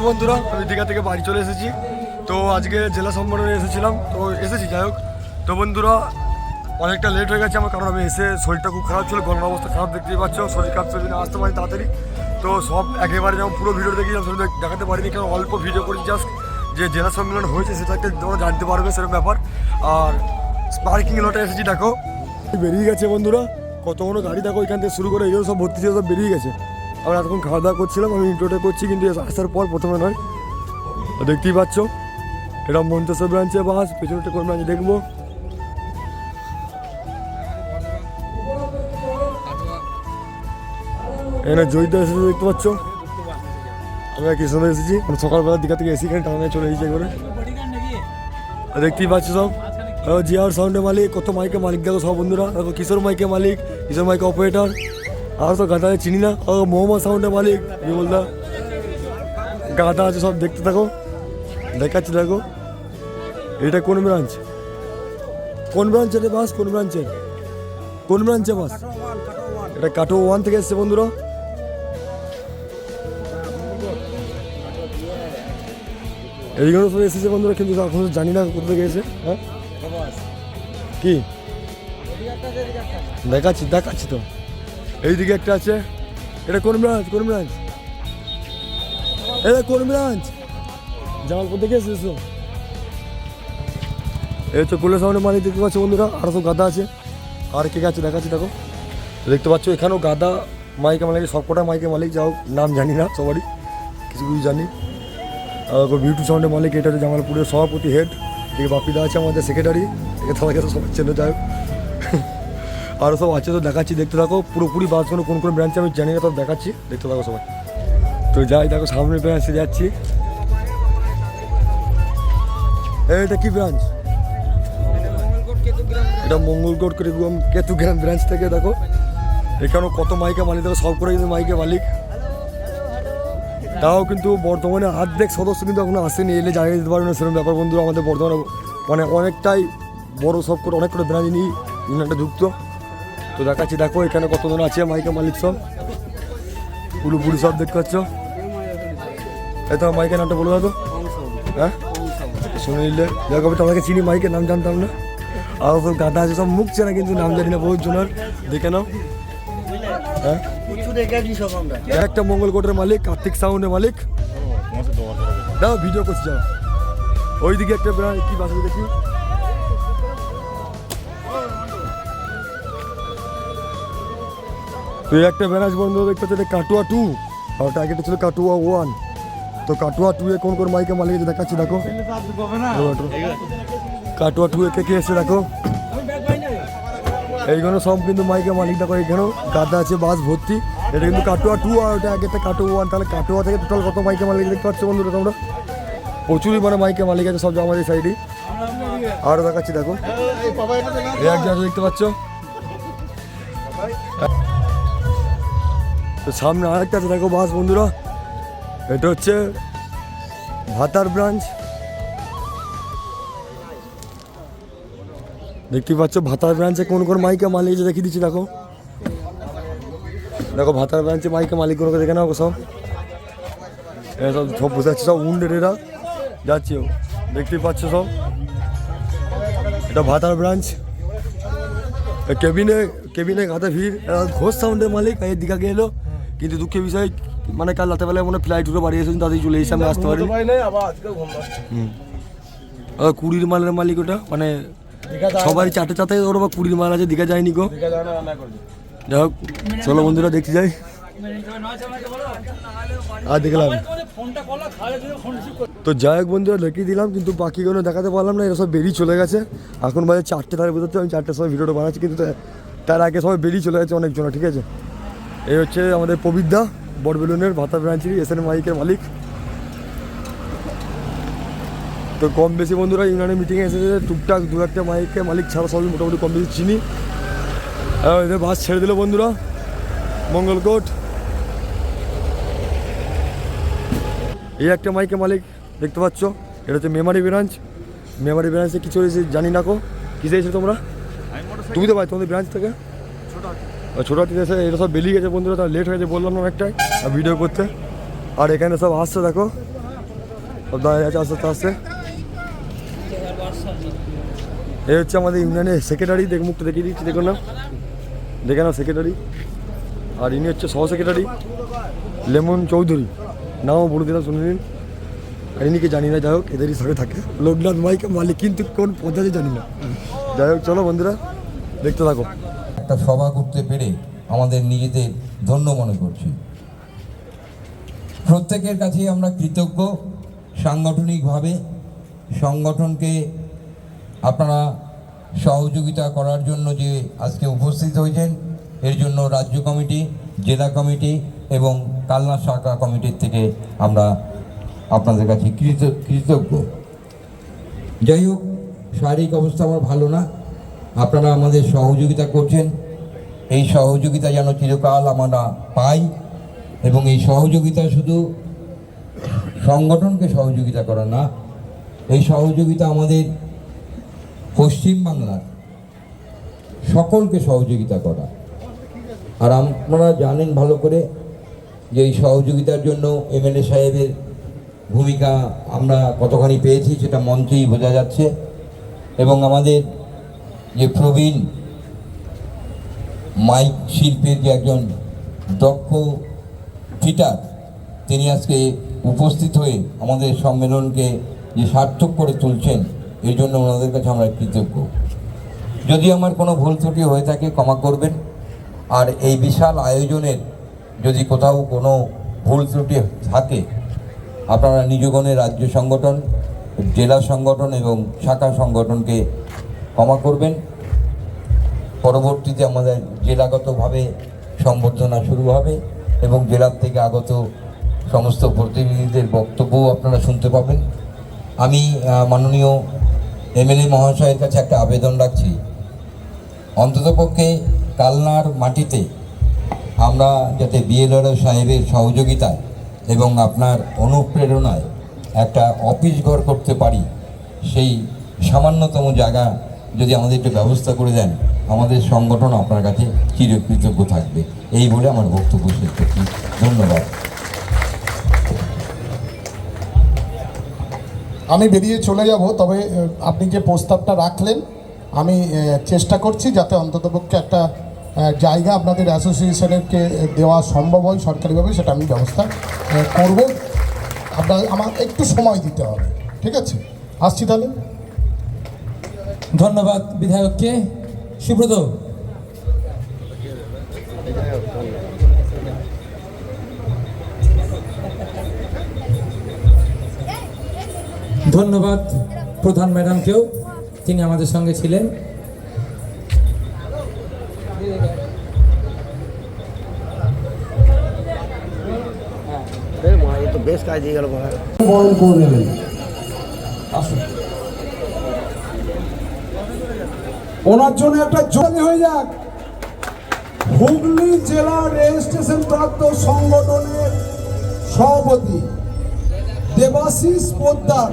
বন্ধুরা, আমি দীঘা থেকে বাড়ি চলে এসেছি। তো আজকে জেলা সম্মেলনে এসেছিলাম, তো এসেছি, যাই হোক। তো বন্ধুরা, অনেকটা লেট হয়ে গেছে আমার, কারণ আমি এসে শরীরটা খুব খারাপ ছিল গরমের অবস্থা খারাপ দেখতেই পাচ্ছ, শরীর খারাপ ছিল আসতে পারি তাড়াতাড়ি। তো সব একেবারে যেমন পুরো ভিডিও দেখেছিলাম সেটা দেখাতে পারিনি, কারণ অল্প ভিডিও করেছি জাস্ট যে জেলা সম্মেলন হয়েছে সেটাকে তোমরা জানতে পারবে, সেরকম ব্যাপার। আর স্পার্কিং লটে এসেছি, দেখো। বেরিয়ে গেছে বন্ধুরা, কত কোনো গাড়ি, দেখো, এখান থেকে শুরু করে এগুলো সব ভর্তি ছিল, সব বেরিয়ে গেছে। আমরা এতক্ষণ খাওয়া দাওয়া করছিলাম, আমি ইন্টোটা করছি, কিন্তু আসার পর প্রথমে নয়। দেখতেই পাচ্ছ, এটা মন্তেশ্বর ব্রাঞ্চে বাস পেছনটা কোন ব্রাঞ্চে দেখব। এখানে জয়িতা এসেছে, দেখতে পাচ্ছ। আমরা কৃষ্ণ এসেছি, আমরা সকালবেলা দিঘা থেকে এসি এখানে টাউনে চলে এসেছি করে দেখতেই পাচ্ছ সব। জিয়ার সাউন্ডের মালিক, কত মাইকে মালিক, দেখো সব বন্ধুরা। দেখো, কিশোর মাইকে মালিক, কিশোর মাইকে অপারেটর আর তো গাদা চিনি না। ও মোহাম্মদ সাউন্ডের মালিক বিমলদা গাদা আছে, সব দেখতে থাকো। দেখাচ্ছি, দেখো। এটা কোন ব্রাঞ্চ কোন ব্রাঞ্চে রে বাস? কোন ব্রাঞ্চে কোন ব্রাঞ্চে বাস? এটা কাটো ওয়ান থেকে এসছে বন্ধুরা। এইগুলো সব এসেছে বন্ধুরা, কিন্তু এখন জানি না কোথা থেকে এসে হ্যাঁ? কি? দেখাচ্ছি দেখাচ্ছি তো। এইদিকে একটা আছে। এটা কোন ব্রাঞ্চ? কোন ব্রাঞ্চ? এটা কোন ব্রাঞ্চ? জামালপুর থেকে এসেছ এই তো কুলের সামনে মালিক দেখতে পাচ্ছ বন্ধুরা আরও সব গাদা আছে। আর কে আছে দেখাচ্ছি, দেখো। দেখতে পাচ্ছ এখানেও গাদা মাইকে মালিক সবকটা মাইকে মালিক যাও নাম জানি না সবারই, কিছু কিছু জানি। আর বিউটি সাউন্ডের মালিক, এটা হচ্ছে জামালপুরের সভাপতি হেড। এদিকে বাপিদা আছে আমাদের সেক্রেটারি একে সবাইকে তো সবাই চেনে হোক। আরও সব আছে তো দেখাচ্ছি, দেখতে থাকো। পুরোপুরি বাসগুলো কোন কোন ব্রাঞ্চে আমি জানি না তো দেখাচ্ছি, দেখতে থাকো সবাই। তো যাই, দেখো, সামনে ব্রাঞ্চে যাচ্ছি। এটা কি ব্রাঞ্চ এটা মঙ্গলকোট কেতুগ্রাম কেতুগ্রাম ব্রাঞ্চ থেকে, দেখো। এখানেও কত মাইকে মালিক, দেখো, সব করে কিন্তু মাইকে মালিক। তাও কিন্তু বর্তমানে অর্ধেক সদস্য কিন্তু এখনও আসেনি, এলে জানিয়ে দিতে পারবে না, সেরকম ব্যাপার বন্ধু, আমাদের বর্তমানে মানে অনেকটাই বড় সব করে অনেক করে ব্রাঞ্চ নিয়ে ইউনিয়নটা যুক্ত। তো দেখাচ্ছি, দেখো এখানে কতজন আছে, মাইকে মালিক সব। পুরোপুরি সব দেখতে পাচ্ছ? এই তো মাইকের নামটা বলে দাও হ্যাঁ? শুনে নিলে। দেখো তোমাকে চিনি, মাইকের নাম জানতাম না। আর সব গাদা আছে, সব মুখ চেনা কিন্তু নাম জানি না, বহুত জনের। দেখে নাও। হ্যাঁ? একটা মঙ্গলকোটের মালিক, কার্তিক সাউন্ডের মালিক। দাও ভিডিও করছি যাও ওইদিকে একটা কি বাস দেখি? তো এই একটা ব্যারাজ বন্ধ দেখতে এটা কাটুয়া টু আর আগে ছিল কাটুয়া ওয়ান তো কাটুয়া টু এ কোন কোন মাইকে মালিক দেখাচ্ছি, দেখো। কাটুয়া টু একে কে এসে দেখো। এইগুলো সব কিন্তু মাইকে মালিক, দেখো এখানেও গাদা আছে, বাস, ভর্তি। এটা কিন্তু কাটুয়া টু আর ওটা আগে কাটুয়া ওয়ান তাহলে কাটুয়া থেকে টোটাল কত মাইকে মালিক দেখতে পাচ্ছ বন্ধুরা তোমরা? প্রচুরই মানে মাইকে মালিক আছে সব আমাদের সাইডে আরও দেখাচ্ছি, দেখো। দেখতে পাচ্ছ? তো সামনে আরেকটা দেখো বাস, বন্ধুরা। এটা হচ্ছে ভাতার ব্রাঞ্চ। দেখতে পাচ্ছ, ভাতার ব্রাঞ্চে কোন কোন মাইকে মালিক দেখিয়ে দিচ্ছি, দেখো। দেখো, ভাতার ব্রাঞ্চে মাইকে মালিক কোনো দেখে নাও, সব। এরা সব সব বসে আছে, সব উন্ডের এরা। যাচ্ছে দেখতেই পাচ্ছ, সব। এটা ভাতার ব্রাঞ্চ। কেবিনে কেবিনে গাদা ভিড়। ঘোষ সাউন্ডের মালিক এই দীঘাকে এলো। কিন্তু দুঃখের বিষয় মানে কাল রাতেবেলায় মনে ফ্লাইট উঠে বাড়ি এসেছেন তাদের চলে এসে আমি আসতে পারি আর কুড়ির মালের মালিক ওটা মানে সবারই চারটে চাতে ওর বা কুড়ির মাল আছে দীঘা যায়নি গো। যাই হোক চলো বন্ধুরা দেখতে যাই। আর দেখলাম তো যাই হোক বন্ধুরা দেখিয়ে দিলাম কিন্তু বাকিগুলো দেখাতে পারলাম না এরা সব বেরিয়ে চলে গেছে। এখন বাজে চারটে ধারে বোঝাতে আমি চারটের সময় ভিডিওটা বানাচ্ছি কিন্তু তার আগে সবাই বেরিয়ে চলে গেছে অনেকজন ঠিক আছে? এই হচ্ছে আমাদের পবিদ্যা বড়বেলুনের ভাতা ব্রাঞ্চের এস এন মাইকের মালিক। তো কম বেশি বন্ধুরা ইউনিয়নের মিটিংয়ে এসেছে টুকটাক দু একটা মাইকের মালিক ছাড়া সবই মোটামুটি কম বেশি চিনি। এদের বাস ছেড়ে দিল বন্ধুরা মঙ্গলকোট। এই একটা মাইকে মালিক দেখতে পাচ্ছ এটা হচ্ছে মেমারি ব্রাঞ্চ। মেমারি ব্রাঞ্চে কিছু হয়েছে জানি না কো। কিসে এসে তোমরা? তুমি তো ভাই তোমাদের ব্রাঞ্চ থেকে? ছোটো হাতি এসে এটা সব বেরিয়ে গেছে বন্ধুরা, তার লেট হয়েছে বললাম না অনেকটাই ভিডিও করতে। আর এখানে সব আসছে, দেখো। সব দাঁড়িয়ে আছে, আস্তে আস্তে আস্তে এ হচ্ছে আমাদের ইউনিয়নের সেক্রেটারি দেখ মুখটা দেখিয়ে দিচ্ছি, দেখুন না। দেখে নাও সেক্রেটারি আর ইনি হচ্ছে সহ সেক্রেটারি লেমন চৌধুরী। নামও বলে দিলাম শুনে নিন আর ইনিকে জানি না, যাই হোক, এদেরই সঙ্গে থাকে। লোকনাথ মাইকে মালিক, কিন্তু কোন পদ্ধতি জানি না। যাই হোক, চলো বন্ধুরা, দেখতে থাকো। একটা সভা করতে পেরে আমাদের নিজেদের ধন্য মনে করছি। প্রত্যেকের কাছেই আমরা কৃতজ্ঞ। সাংগঠনিকভাবে সংগঠনকে আপনারা সহযোগিতা করার জন্য যে আজকে উপস্থিত হয়েছেন, এর জন্য রাজ্য কমিটি, জেলা কমিটি এবং কালনা শাখা কমিটির থেকে আমরা আপনাদের কাছে কৃত কৃতজ্ঞ। যাই হোক, শারীরিক অবস্থা আমার ভালো না। আপনারা আমাদের সহযোগিতা করছেন। এই সহযোগিতা যেন চিরকাল আমরা পাই এবং এই সহযোগিতা শুধু সংগঠনকে সহযোগিতা করা না, এই সহযোগিতা আমাদের পশ্চিমবাংলার সকলকে সহযোগিতা করা। আর আপনারা জানেন ভালো করে যে এই সহযোগিতার জন্য এমএলএ সাহেবের ভূমিকা আমরা কতখানি পেয়েছি সেটা মঞ্চেই বোঝা যাচ্ছে এবং আমাদের যে প্রবীণ মাইক শিল্পের যে একজন দক্ষ ফিটার, তিনি আজকে উপস্থিত হয়ে আমাদের সম্মেলনকে যে সার্থক করে তুলছেন এই জন্য ওনাদের কাছে আমরা কৃতজ্ঞ। যদি আমার কোনো ভুল ত্রুটি হয়ে থাকে, ক্ষমা করবেন। আর এই বিশাল আয়োজনের যদি কোথাও কোনো ভুল ত্রুটি থাকে, আপনারা নিজগণের রাজ্য সংগঠন, জেলা সংগঠন এবং শাখা সংগঠনকে ক্ষমা করবেন। পরবর্তীতে আমাদের জেলাগতভাবে সম্বর্ধনা শুরু হবে এবং জেলার থেকে আগত সমস্ত প্রতিনিধিদের বক্তব্যও আপনারা শুনতে পাবেন। আমি মাননীয় এমএলএ মহাশয়ের কাছে একটা আবেদন রাখছি। অন্ততপক্ষে কালনার মাটিতে আমরা যাতে বিএলআরও সাহেবের সহযোগিতায় এবং আপনার অনুপ্রেরণায় একটা অফিস ঘর করতে পারি, সেই সামান্যতম জায়গা যদি আমাদের একটু ব্যবস্থা করে দেন, আমাদের সংগঠন আপনার কাছে চিরকৃতজ্ঞ থাকবে। এই বলে আমার বক্তব্য শেষ করছি। ধন্যবাদ। আমি বেরিয়ে চলে যাব, তবে আপনি যে প্রস্তাবটা রাখলেন, আমি চেষ্টা করছি যাতে অন্ততপক্ষে একটা জায়গা আপনাদের অ্যাসোসিয়েশনেরকে দেওয়া সম্ভব হয় সরকারিভাবে, সেটা আমি ব্যবস্থা করব। আপনার, আমার একটু সময় দিতে হবে, ঠিক আছে? আসছি তাহলে। ধন্যবাদ বিধায়ককে। সুব্রত। ধন্যবাদ প্রধান ম্যাডামকেও তিনি আমাদের সঙ্গে ছিলেন। হ্যাঁ, বেশ কাজ হয়ে গেল ওনার জন্য একটা জমি হয়ে যাক। হুগলি জেলা রেজিস্ট্রেশন প্রাপ্ত সংগঠনের সভাপতি দেবাশিস পোদ্দার,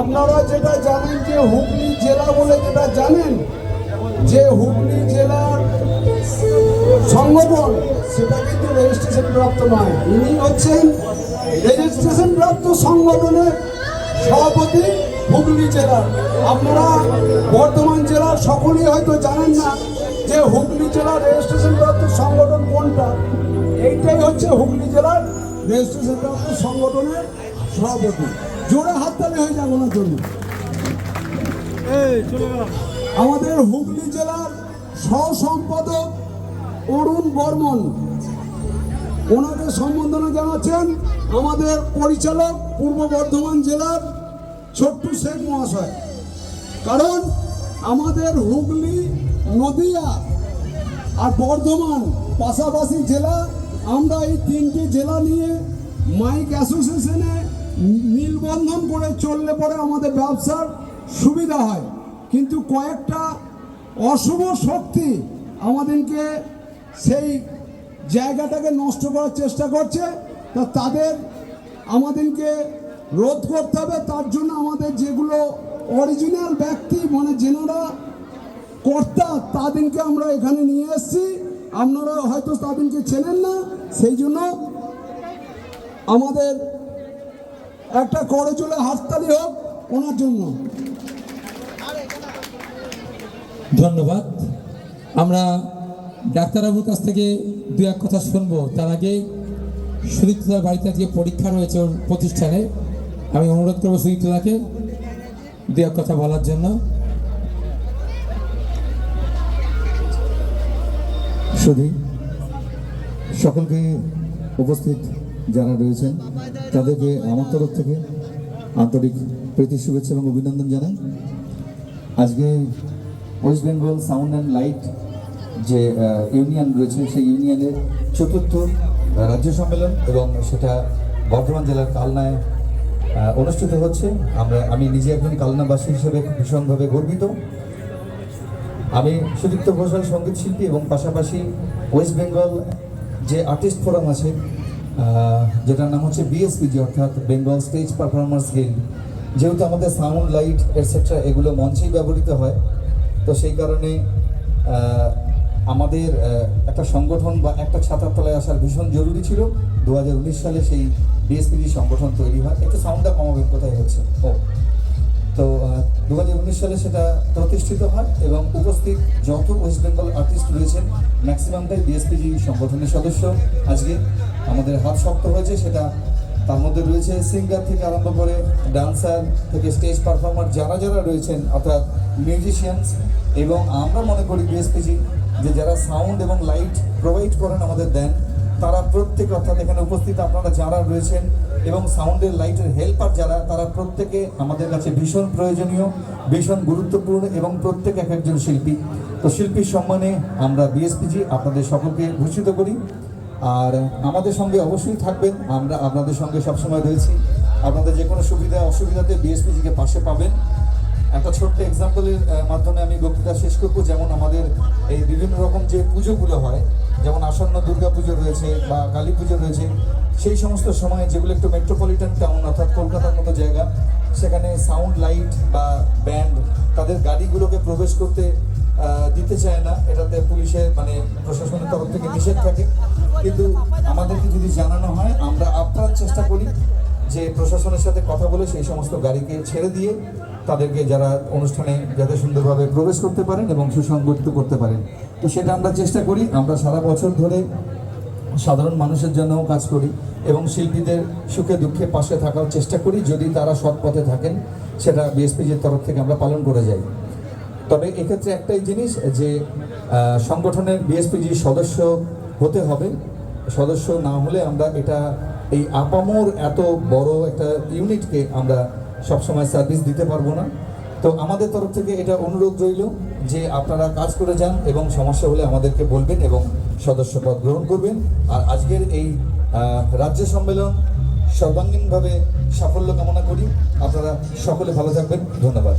আপনারা যেটা জানেন যে হুগলি জেলা বলে যেটা জানেন, যে হুগলি জেলার সংগঠন, সেটা কিন্তু রেজিস্ট্রেশন প্রাপ্ত নয়। ইনি হচ্ছেন রেজিস্ট্রেশন প্রাপ্ত সংগঠনের সভাপতি। হুগলি জেলার আপনারা বর্ধমান জেলার সকলেই হয়তো জানেন না যে হুগলি জেলার রেজিস্ট্রেশন প্রাপ্ত সংগঠন কোনটা? এইটাই হচ্ছে হুগলি জেলার রেজিস্ট্রেশন প্রাপ্ত সংগঠনের সভাপতি। জোরে হাততালি হয়ে যাবে ওনার জন্য। আমাদের হুগলি জেলার সহ সম্পাদক অরুণ বর্মন। ওনাকে সম্বোধনা জানাচ্ছেন আমাদের পরিচালক পূর্ব বর্ধমান জেলার ছোট্টু শেখ মহাশয়। কারণ আমাদের হুগলি, নদিয়া আর বর্ধমান পাশাপাশি জেলা, আমরা এই তিনটি জেলা নিয়ে মাইক অ্যাসোসিয়েশনে মিলবন্ধন করে চললে পরে আমাদের ব্যবসার সুবিধা হয়। কিন্তু কয়েকটা অশুভ শক্তি আমাদেরকে সেই জায়গাটাকে নষ্ট করার চেষ্টা করছে। তা তাদের আমাদেরকে রোধ করতে হবে। তার জন্য আমাদের যেগুলো অরিজিনাল ব্যক্তি মানে যেনারা কর্তা, তাদেরকে আমরা এখানে নিয়ে এসেছি। আপনারা হয়তো তাদেরকে চেনেন না, সেই জন্য আমাদের একটা করে চলে হাততালি হোক ওনার জন্য। ধন্যবাদ। আমরা ডাক্তারবাবুর কাছ থেকে দু এক কথা শুনব। তার আগে সুদীপ্তার বাড়িতে যে পরীক্ষা রয়েছে ওর প্রতিষ্ঠানে। আমি অনুরোধ করব সুদীপ্তাকে দু এক কথা বলার জন্য। সুধী, সকলকে উপস্থিত যারা রয়েছেন, তাদেরকে আমার তরফ থেকে আন্তরিক প্রীতি, শুভেচ্ছা এবং অভিনন্দন জানাই। আজকে West Bengal sound and light যে ইউনিয়ন রয়েছে, সেই ইউনিয়নের চতুর্থ রাজ্য সম্মেলন এবং সেটা বর্ধমান জেলার কালনায় অনুষ্ঠিত হচ্ছে। আমরা, আমি নিজে একজন কালনাবাসী হিসেবে ভীষণভাবে গর্বিত। আমি সুদীপ্ত ঘোষাল সংগীত শিল্পী এবং পাশাপাশি ওয়েস্ট বেঙ্গল যে আর্টিস্ট ফোরাম আছে যেটার নাম হচ্ছে বিএসপিজি, অর্থাৎ বেঙ্গল স্টেজ পারফরমার্স গিল্ড। যেহেতু আমাদের সাউন্ড, লাইট এটসেট্রা এগুলো মঞ্চেই ব্যবহৃত হয়, তো সেই কারণে আমাদের একটা সংগঠন বা একটা ছাতার তলায় আসার ভীষণ জরুরি ছিল। দু হাজার উনিশ সালে সেই বিএসপিজি সংগঠন তৈরি হয়। একটু হচ্ছে ও। তো দু হাজার উনিশ সালে সেটা প্রতিষ্ঠিত হয় এবং উপস্থিত যত ওয়েস্ট বেঙ্গল আর্টিস্ট রয়েছেন ম্যাক্সিমামটাই বিএসপিজি সংগঠনের সদস্য। আজকে আমাদের হাত শক্ত হয়েছে, সেটা তার মধ্যে রয়েছে সিঙ্গার থেকে আরম্ভ করে ডান্সার থেকে স্টেজ পারফর্মার যারা যারা রয়েছেন, অর্থাৎ মিউজিশিয়ানস এবং আমরা মনে করি বিএসপিজি যে যারা সাউন্ড এবং লাইট প্রোভাইড করেন আমাদের দেন তারা প্রত্যেকে অর্থাৎ এখানে উপস্থিত আপনারা যারা রয়েছেন এবং সাউন্ডের লাইটের হেল্পার যারা, তারা প্রত্যেকে আমাদের কাছে ভীষণ প্রয়োজনীয়, ভীষণ গুরুত্বপূর্ণ এবং প্রত্যেক এক একজন শিল্পী। তো শিল্পীর সম্মানে আমরা বিএসপিজি আপনাদের সকলকে ভূষিত করি। আর আমাদের সঙ্গে অবশ্যই থাকবেন। আমরা আপনাদের সঙ্গে সবসময় রয়েছি। আপনাদের যে কোনো সুবিধা, অসুবিধাতে বিএসপিজিকে পাশে পাবেন। একটা ছোট্ট এক্সাম্পলের মাধ্যমে বক্তৃতা শেষ করব, যেমন আমাদের এই বিভিন্ন রকম যে পুজোগুলো হয়, যেমন আসন্ন দুর্গা পুজো রয়েছে বা কালী পুজো রয়েছে, সেই সমস্ত সময় যেগুলো একটু মেট্রোপলিটন টাউন অর্থাৎ কলকাতার মতো জায়গা, সেখানে সাউন্ড লাইট বা ব্যান্ড তাদের গাড়িগুলোকে প্রবেশ করতে দিতে চায় না। এটাতে পুলিশের মানে প্রশাসনের তরফ থেকে নিষেধ থাকে। কিন্তু আমাদেরকে যদি জানানো হয়, আমরা আপ্রাণ চেষ্টা করি। যে প্রশাসনের সাথে কথা বলে সেই সমস্ত গাড়িকে ছেড়ে দিয়ে তাদেরকে যারা অনুষ্ঠানে যাতে সুন্দরভাবে প্রবেশ করতে পারেন এবং সুসংগঠিত করতে পারেন। তো সেটা আমরা চেষ্টা করি। আমরা সারা বছর ধরে সাধারণ মানুষের জন্যও কাজ করি এবং শিল্পীদের সুখে দুঃখে পাশে থাকার চেষ্টা করি। যদি তারা সৎ পথে থাকেন, সেটা বিএসপিজির তরফ থেকে আমরা পালন করে যাই। তবে এক্ষেত্রে একটাই জিনিস যে সংগঠনের বিএসপিজি সদস্য হতে হবে। সদস্য না হলে আমরা এটা, এই আপামোর এত বড় একটা ইউনিটকে আমরা সবসময় সার্ভিস দিতে পারব না। তো আমাদের তরফ থেকে এটা অনুরোধ রইল যে আপনারা কাজ করে যান এবং সমস্যা হলে আমাদেরকে বলবেন এবং সদস্যপদ গ্রহণ করবেন। আর আজকের এই রাজ্য সম্মেলন সর্বাঙ্গীনভাবে সাফল্য কামনা করি। আপনারা সকলে ভালো থাকবেন। ধন্যবাদ।